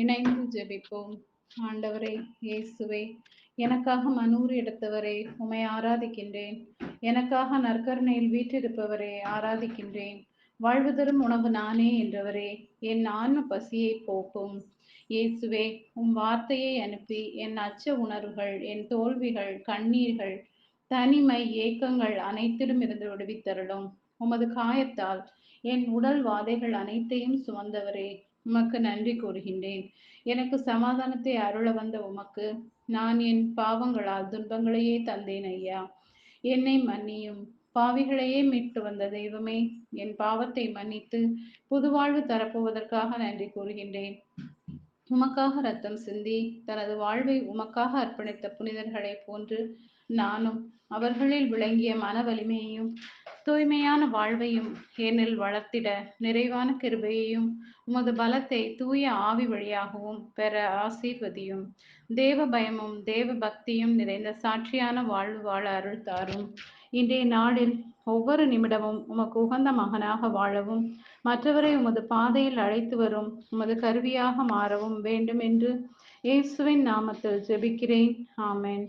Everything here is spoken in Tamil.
இணைந்து ஜெபிப்போம். ஆண்டவரே இயேசுவே எனக்காக மனூர் எடுத்தவரே உமை ஆராதிக்கின்றேன். எனக்காக நற்கருணையில் வீற்றிருப்பவரே ஆராதிக்கின்றேன். வாழ்வு தரும் உணவு நானே என்றவரே என் ஆன்ம பசியை போக்கும். இயேசுவே உம் வார்த்தையை அனுப்பி என் அச்ச உணர்வுகள் என் தோல்விகள் கண்ணீர்கள் தனிமை ஏக்கங்கள் அனைத்திலும் இருந்து விடுவித்தருளும். உமது காயத்தால் என் உடல் வாதைகள் அனைத்தையும் சுமந்தவரே உமக்கு நன்றி கூறுகின்றேன். எனக்கு சமாதானத்தை அருள வந்த உமக்கு நான் என் பாவங்களால் துன்பங்களையே தந்தேன் ஐயா. என்னை மன்னியும். பாவிகளையே மீட்டு வந்த தெய்வமே என் பாவத்தை மன்னித்து புதுவாழ்வு தரப்போவதற்காக நன்றி கூறுகின்றேன். உமக்காக ரத்தம் சிந்தி தனது வாழ்வை உமக்காக அர்ப்பணித்த புனிதர்களைப் போன்று நானும் அவர்களில் விளங்கிய மன வலிமையையும் தூய்மையான வாழ்வையும் என்னில் வளர்த்திட நிறைவான கிருபையையும் உமது பலத்தை தூய ஆவி வழியாகவும் பெற ஆசீர்வதியும். தேவ பயமும் தேவ பக்தியும் நிறைந்த சாட்சியான வாழ்வு வாழ அருள் தாரும். இன்றைய நாளில் ஒவ்வொரு நிமிடமும் உமக்கு உகந்த மகனாக வாழவும் மற்றவரை உமது பாதையில் அழைத்து வரும் உமது கருவியாக மாறவும் வேண்டும் என்று இயேசுவின் நாமத்தில் ஜெபிக்கிறேன். ஆமேன்.